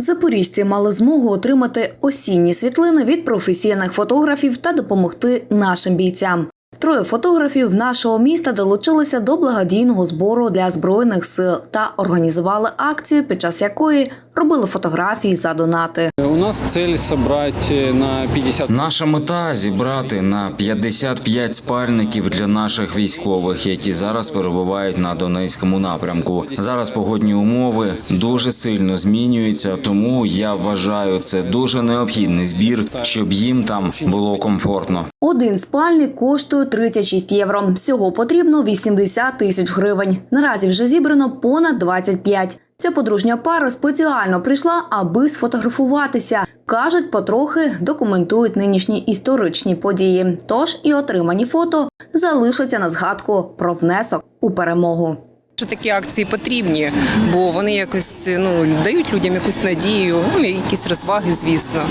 Запоріжці мали змогу отримати осінні світлини від професійних фотографів та допомогти нашим бійцям. Троє фотографів нашого міста долучилися до благодійного збору для збройних сил та організували акцію, під час якої робили фотографії за донати. Нас цель собрать э, на 50 Наша мета зібрати на 55 спальників для наших військових, які зараз перебувають на Донецькому напрямку. Зараз погодні умови дуже сильно змінюються, тому я вважаю це дуже необхідний збір, щоб їм там було комфортно. Один спальник коштує 36 євро. Всього потрібно 80 тисяч гривень. Наразі вже зібрано понад 25. Ця подружня пара спеціально прийшла, аби сфотографуватися. Кажуть, потрохи документують нинішні історичні події. Тож і отримані фото залишаться на згадку про внесок у перемогу. Що такі акції потрібні, бо вони якось ну дають людям якусь надію, ну якісь розваги, звісно.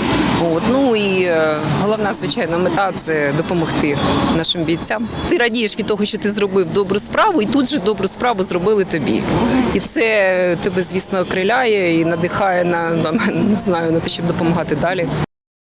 От ну і е, головна звичайна мета це допомогти нашим бійцям. Ти радієш від того, що ти зробив добру справу, і тут же добру справу зробили тобі. І це тебе, звісно, окриляє і надихає на на- не знаю на те, щоб допомагати далі.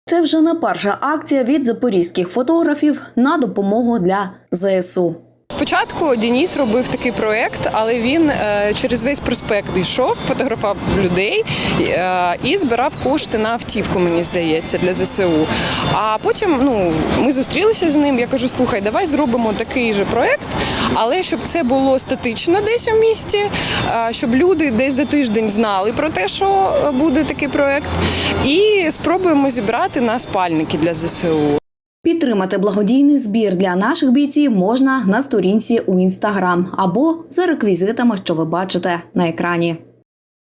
Це вже не перша акція від запорізьких фотографів на допомогу для ЗСУ. Спочатку Дініс робив такий проект, але він е, через весь проспект йшов, фотографував людей е, і збирав кошти на автівку, мені здається, для ЗСУ. А потім ну, ми зустрілися з ним. Я кажу: слухай, давай зробимо такий же проект, але щоб це було статично десь у місті, е, щоб люди десь за тиждень знали про те, що буде такий проект, і спробуємо зібрати на спальники для ЗСУ. Підтримати благодійний збір для наших бійців можна на сторінці у інстаграм або за реквізитами, що ви бачите на екрані.